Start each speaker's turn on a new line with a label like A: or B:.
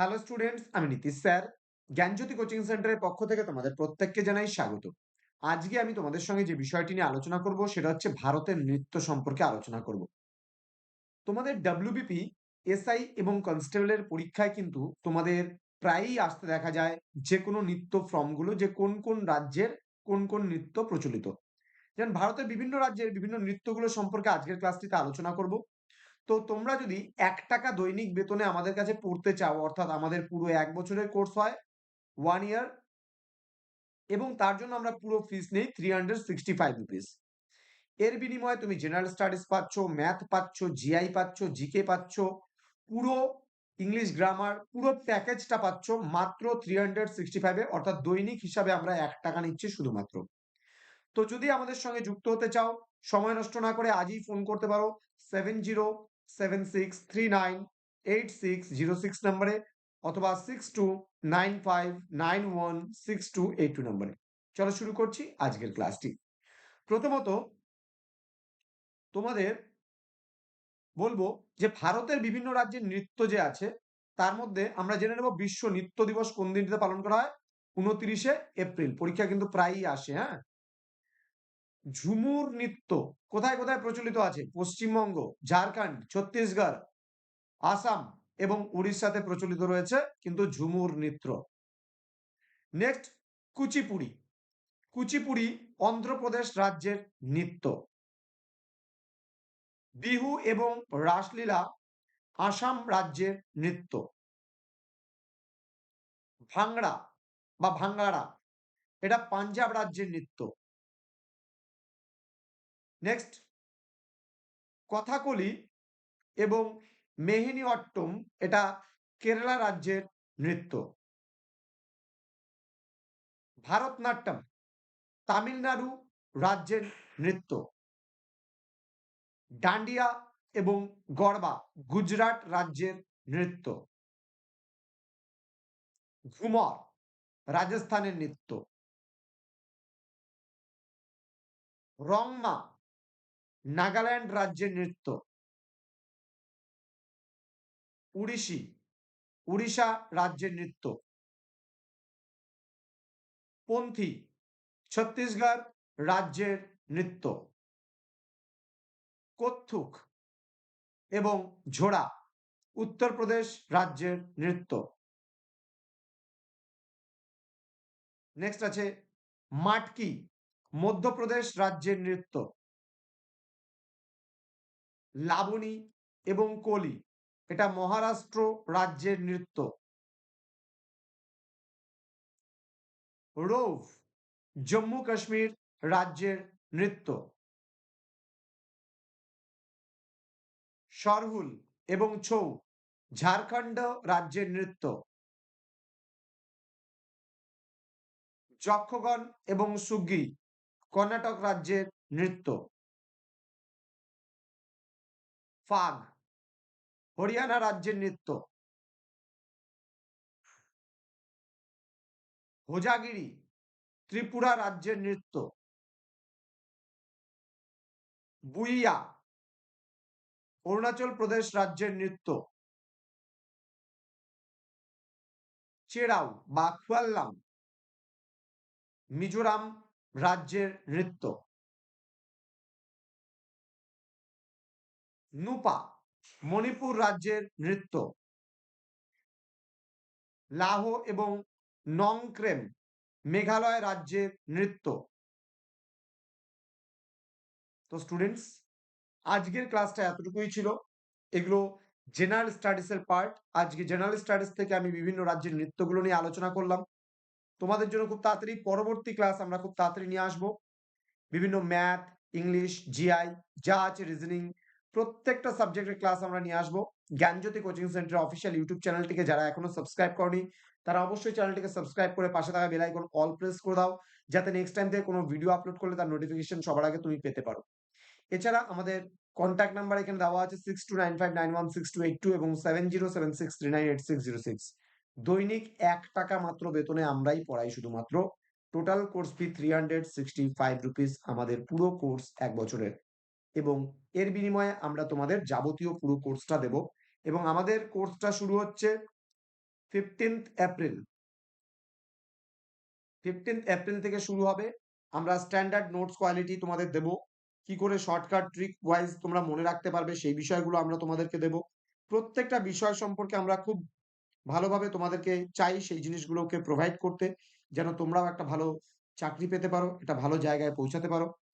A: Hello students আমি Nitish sir. জ্ঞানজ্যোতি coaching সেন্টারের পক্ষ থেকে তোমাদের প্রত্যেককে জানাই স্বাগত। আজকে আমি তোমাদের সঙ্গে যে বিষয়টি নিয়ে আলোচনা করব, সেটা হচ্ছে ভারতের নৃত্য সম্পর্কে আলোচনা করব। তোমাদের ডাব্লিউবিপি এসআই এবং কনস্টেবলের পরীক্ষায় কিন্তু তোমাদের প্রায়ই আসতে দেখা যায় যে কোনো নৃত্য ফর্মগুলো যে কোন কোন রাজ্যের কোন কোন নৃত্য প্রচলিত। যেমন ভারতের বিভিন্ন রাজ্যের বিভিন্ন নৃত্যগুলো সম্পর্কে আজকের ক্লাসটিতে আলোচনা করব। তো তোমরা যদি এক টাকা দৈনিক বেতনে আমাদের কাছে পড়তে চাও, অর্থাৎ আমাদের পুরো এক বছরের কোর্স হয় ওয়ান ইয়ার এবং তার জন্য আমরা পুরো ফিস নেই three hundred sixty five rupees এর বিনিময়ে তুমি জেনারেল স্টাডিজ পাচ্ছ ম্যাথ পাচ্ছ জিআই পাচ্ছ জিকে পাচ্ছ, পুরো ইংলিশ গ্রামার পুরো প্যাকেজটা পাচ্ছ মাত্র থ্রি হান্ড্রেড সিক্সটি ফাইভে অর্থাৎ দৈনিক হিসাবে আমরা এক টাকা নিচ্ছি শুধুমাত্র। তো যদি আমাদের সঙ্গে যুক্ত হতে চাও, সময় নষ্ট না করে আজই ফোন করতে পারো seven zero seven six three nine eight six zero six নম্বরে অথবা six two nine five nine one six two eight two চলো শুরু করছি আজকের ক্লাসটি। প্রথমত তোমাদের বলব যে ভারতের বিভিন্ন রাজ্যের নৃত্য যে আছে, তার মধ্যে আমরা জেনে নেব বিশ্ব নৃত্য দিবস কোন দিনটিতে পালন করা হয়? উনত্রিশে এপ্রিল। পরীক্ষা কিন্তু প্রায়ই আসে হ্যাঁ? ঝুমুর নৃত্য। কোথায় কোথায় প্রচলিত আছে? পশ্চিমবঙ্গ, ঝাড়খণ্ড, ছত্তিশগড়, আসাম এবং উড়িষ্যাতে প্রচলিত রয়েছে কিন্তু ঝুমুর নৃত্য। নেক্সট কুচিপুড়ি। কুচিপুড়ি অন্ধ্রপ্রদেশ রাজ্যের নৃত্য। বিহু এবং রাসলীলা আসাম রাজ্যের নৃত্য। ভাংড়া বা ভাঙ্গাড়া এটা পাঞ্জাব রাজ্যের নৃত্য। নেক্সট কথাকলি এবং মেহিনী অট্টম এটা কেরালা রাজ্যের নৃত্য। ভারতনাট্যম তামিলনাড়ু রাজ্যের নৃত্য। ডান্ডিয়া এবং গরবা গুজরাট রাজ্যের নৃত্য। ঘুমর রাজস্থানের নৃত্য। রংমা নাগাল্যান্ড রাজ্যের নৃত্য। উড়িষ্যি, উড়িষ্যা রাজ্যের নৃত্য। পন্থী, ছত্তিশগড় রাজ্যের নৃত্য। কত্থুক এবং ঝোড়া উত্তরপ্রদেশ রাজ্যের নৃত্য। নেক্সট আছে মাটকি মধ্যপ্রদেশ রাজ্যের নৃত্য। লাবণী এবং কলি। এটা মহারাষ্ট্র রাজ্যের নৃত্য। রৌভ, জম্মু কাশ্মীর রাজ্যের নৃত্য। সরহুল এবং ছৌ, ঝাড়খণ্ড রাজ্যের নৃত্য। যক্ষগণ এবং সুগ্গি কর্ণাটক রাজ্যের নৃত্য। ফাগ, হরিয়ানা রাজ্যের নৃত্য। হোজাগিরি ত্রিপুরা রাজ্যের নৃত্য। বুইয়া, অরুণাচল প্রদেশ রাজ্যের নৃত্য। চেরাউ বা খুয়াল্লাম মিজোরাম রাজ্যের নৃত্য। নুপা, মণিপুর রাজ্যের নৃত্য। লাহো এবং নংক্রেম, মেঘালয় রাজ্যের নৃত্য। তো স্টুডেন্টস আজকের ক্লাসটা এতটুকুই ছিল। এগুলো জেনারেল স্টাডিজ এর পার্ট আজকে জেনারেল স্টাডিজ থেকে আমি বিভিন্ন রাজ্যের নৃত্যগুলো নিয়ে আলোচনা করলাম। তোমাদের জন্য খুব তাড়াতাড়ি পরবর্তী ক্লাস আমরা খুব তাড়াতাড়ি নিয়ে আসব। বিভিন্ন ম্যাথ ইংলিশ জিআই যা আছে রিজনিং প্রত্যেকটা সাবজেক্টের ক্লাস আমরা নিয়ে আসব। Gyanjyoti coaching centre official YouTube চ্যানেলটিকে যারা এখনও সাবস্ক্রাইব করনি, তারা অবশ্যই চ্যানেলটিকে সাবস্ক্রাইব করে পাশে থাকা বেল আইকন অল প্রেস করে দাও, যাতে নেক্সট টাইম থেকে কোনো ভিডিও আপলোড করলে তার নোটিফিকেশন সবার আগে তুমি পেতে পারো। এছাড়া আমাদের কন্ট্যাক্ট নাম্বার এখানে দেওয়া আছে six two nine five nine one six two eight two এবং seven zero seven six three nine eight six zero six দৈনিক এক টাকা মাত্র বেতনে আমরাই পড়াই শুধুমাত্র। Total course fee three hundred sixty five rupees আমাদের পুরো কোর্স এক বছরের। এবং এর বিনিময়ে আমরা তোমাদের যাবতীয় পুরো কোর্সটা দেব এবং আমাদের কোর্সটা শুরু হচ্ছে 15th এপ্রিল 15th এপ্রিল থেকে শুরু হবে। আমরা স্ট্যান্ডার্ড নোটস কোয়ালিটি তোমাদের দেব। কি করে শর্টকাট ট্রিক ওয়াইজ তোমরা মনে রাখতে পারবে সেই বিষয়গুলো আমরা তোমাদেরকে দেব। প্রত্যেকটা বিষয় সম্পর্কে আমরা খুব ভালোভাবে তোমাদেরকে চাই সেই জিনিসগুলোকে প্রোভাইড করতে। যেন তোমরাও একটা ভালো চাকরি পেতে পারো, একটা ভালো জায়গায় পৌঁছাতে পারো।